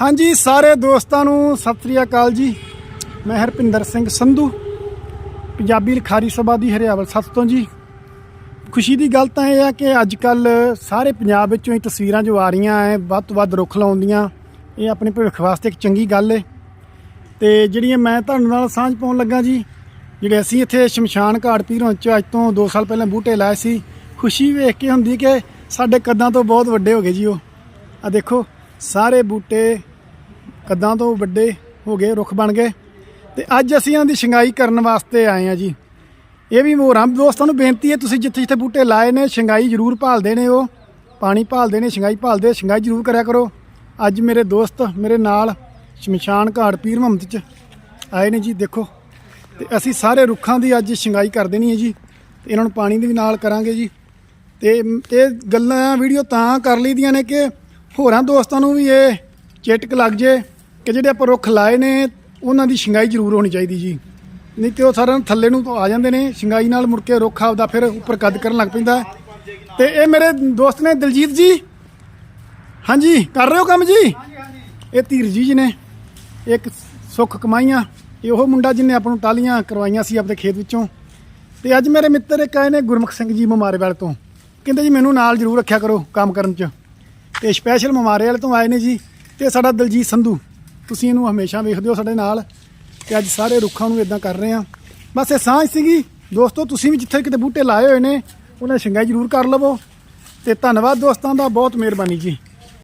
ਹਾਂਜੀ, ਸਾਰੇ ਦੋਸਤਾਂ ਨੂੰ ਸਤਿ ਸ੍ਰੀ ਅਕਾਲ ਜੀ। ਮੈਂ ਹਰਪਿੰਦਰ ਸਿੰਘ ਸੰਧੂ, ਪੰਜਾਬੀ ਲਿਖਾਰੀ ਸਭਾ ਦੀ ਹਰਿਆਵਲ ਸੱਤ ਤੋਂ ਜੀ। ਖੁਸ਼ੀ ਦੀ ਗੱਲ ਤਾਂ ਇਹ ਆ ਕਿ ਅੱਜ ਕੱਲ ਸਾਰੇ ਪੰਜਾਬ ਵਿੱਚੋਂ ਹੀ ਤਸਵੀਰਾਂ ਜੋ ਆ ਰਹੀਆਂ ਐ, ਵੱਧ ਤੋਂ ਵੱਧ ਰੁੱਖ ਲਾਉਂਦੀਆਂ। ਇਹ ਆਪਣੇ ਭਵਿੱਖ ਵਾਸਤੇ ਇੱਕ ਚੰਗੀ ਗੱਲ ਏ। ਤੇ ਜਿਹੜੀਆਂ ਮੈਂ ਤੁਹਾਨੂੰ ਨਾਲ ਸਾਂਝ ਪਾਉਣ ਲੱਗਾ ਜੀ, ਜਿਹੜੇ ਅਸੀਂ ਇੱਥੇ ਸ਼ਮਸ਼ਾਨ ਘਾਟ ਪੀਰੋਂ ਚ ਅੱਜ ਤੋਂ 2 ਸਾਲ ਪਹਿਲਾਂ ਬੂਟੇ ਲਾਏ ਸੀ, ਖੁਸ਼ੀ ਵੇਖ ਕੇ ਹੁੰਦੀ ਕਿ ਸਾਡੇ ਕੱਦਾਂ ਤੋਂ ਬਹੁਤ ਵੱਡੇ ਹੋ ਗਏ ਜੀ ਉਹ। ਆ ਦੇਖੋ ਸਾਰੇ ਬੂਟੇ ਕੱਦਾਂ ਤੋਂ ਵੱਡੇ ਹੋ ਗਏ, ਰੁੱਖ ਬਣ ਗਏ। ਤੇ ਅੱਜ ਅਸੀਂ ਇਹਨਾਂ ਦੀ ਸ਼ਿੰਗਾਈ ਕਰਨ ਵਾਸਤੇ ਆਏ ਆ ਜੀ। ਇਹ ਵੀ ਹੋਰਾਂ ਦੋਸਤਾਂ ਨੂੰ ਬੇਨਤੀ ਹੈ, ਤੁਸੀਂ ਜਿੱਥੇ ਜਿੱਥੇ ਬੂਟੇ ਲਾਏ ਨੇ, ਸ਼ਿੰਗਾਈ ਜ਼ਰੂਰ ਭਾਲਦੇ ਨੇ ਉਹ। ਪਾਣੀ ਭਾਲਦੇ ਨੇ, ਸ਼ਿੰਗਾਈ ਭਾਲਦੇ, ਸ਼ਿੰਗਾਈ ਜ਼ਰੂਰ ਕਰਿਆ ਕਰੋ। ਅੱਜ ਮੇਰੇ ਦੋਸਤ, ਮੇਰੇ ਨਾਲ ਸ਼ਮਸ਼ਾਨ ਘਾਟ ਪੀਰ ਮੁਹੰਮਦ ਚ ਆਏ ਨੇ ਜੀ, ਦੇਖੋ। ਤੇ ਅਸੀਂ ਸਾਰੇ ਰੁੱਖਾਂ ਦੀ ਅੱਜ ਸ਼ਿੰਗਾਈ ਕਰ ਦੇਣੀ ਹੈ ਜੀ। ਤੇ ਇਹਨਾਂ ਨੂੰ ਪਾਣੀ ਦੀ ਵੀ ਨਾਲ ਕਰਾਂਗੇ ਜੀ। ਤੇ ਇਹ ਗੱਲਾਂ, ਵੀਡੀਓ ਤਾਂ ਕਰ ਲਈਦੀਆਂ ਨੇ ਕਿ ਹੋਰਾਂ ਦੋਸਤਾਂ ਨੂੰ ਵੀ ਇਹ ਚੇਟਕ ਲੱਗ ਜੇ ਕਿ ਜਿਹੜੇ ਆਪਾਂ ਰੁੱਖ ਲਾਏ ਨੇ, ਉਹਨਾਂ ਦੀ ਸ਼ਿੰਗਾਈ ਜ਼ਰੂਰ ਹੋਣੀ ਚਾਹੀਦੀ ਜੀ। ਨਹੀਂ ਤੇ ਉਹ ਸਾਰਿਆਂ ਨੂੰ ਥੱਲੇ ਨੂੰ ਆ ਜਾਂਦੇ ਨੇ ਸ਼ਿੰਗਾਈ ਨਾਲ ਮੁੜ ਕੇ ਰੁੱਖ ਆਪਦਾ ਫਿਰ ਉੱਪਰ ਕੱਦ ਕਰਨ ਲੱਗ ਪੈਂਦਾ। ਹੈ। ਤੇ ਇਹ ਮੇਰੇ ਦੋਸਤ ਨੇ ਦਿਲਜੀਤ ਜੀ। ਹਾਂਜੀ, ਕਰ ਰਹੇ ਹੋ ਕੰਮ ਜੀ? ਇਹ ਧੀਰ ਜੀ ਜੀ ਨੇ। ਇੱਕ ਸੁੱਖ ਕਮਾਈਆਂ। ਇਹ ਉਹ ਮੁੰਡਾ ਜਿਹਨੇ ਆਪਾਂ ਨੂੰ ਟਾਲੀਆਂ ਕਰਵਾਈਆਂ ਸੀ ਆਪਣੇ ਖੇਤ ਵਿੱਚੋਂ। ਤੇ ਅੱਜ ਮੇਰੇ ਮਿੱਤਰ ਇੱਕ ਆਏ ਨੇ ਗੁਰਮੁਖ ਸਿੰਘ ਜੀ ਮਮਾਰੇ ਤੋਂ। ਕਹਿੰਦੇ ਜੀ ਮੈਨੂੰ ਨਾਲ ਜ਼ਰੂਰ ਰੱਖਿਆ ਕਰੋ ਕੰਮ ਕਰਨ 'ਚ। ਤੇ ਸਪੈਸ਼ਲ ਮਮਾਰੇ ਵਾਲੇ ਤੋਂ ਆਏ ਨੇ ਜੀ ਤੇ ਸਾਡਾ ਦਲਜੀਤ ਸੰਧੂ, ਤੁਸੀਂ ਇਹਨੂੰ ਹਮੇਸ਼ਾ ਵੇਖਦੇ ਹੋ ਸਾਡੇ ਨਾਲ ਤੇ ਅੱਜ ਸਾਰੇ ਰੁੱਖਾਂ ਨੂੰ ਇਦਾਂ ਕਰ ਰਹੇ ਆ ਬਸ ਇਹ ਸਾਂਝ ਸੀਗੀ। ਦੋਸਤੋ, ਤੁਸੀਂ ਵੀ ਜਿੱਥੇ ਕਿਤੇ ਬੂਟੇ ਲਾਏ ਹੋਏ ਨੇ, ਉਹਨਾਂ ਦੀ ਸ਼ਿੰਗਾਈ ਜ਼ਰੂਰ ਕਰ ਲਵੋ ਤੇ ਧੰਨਵਾਦ ਦੋਸਤਾਂ ਦਾ, ਬਹੁਤ ਮਿਹਰਬਾਨੀ ਜੀ।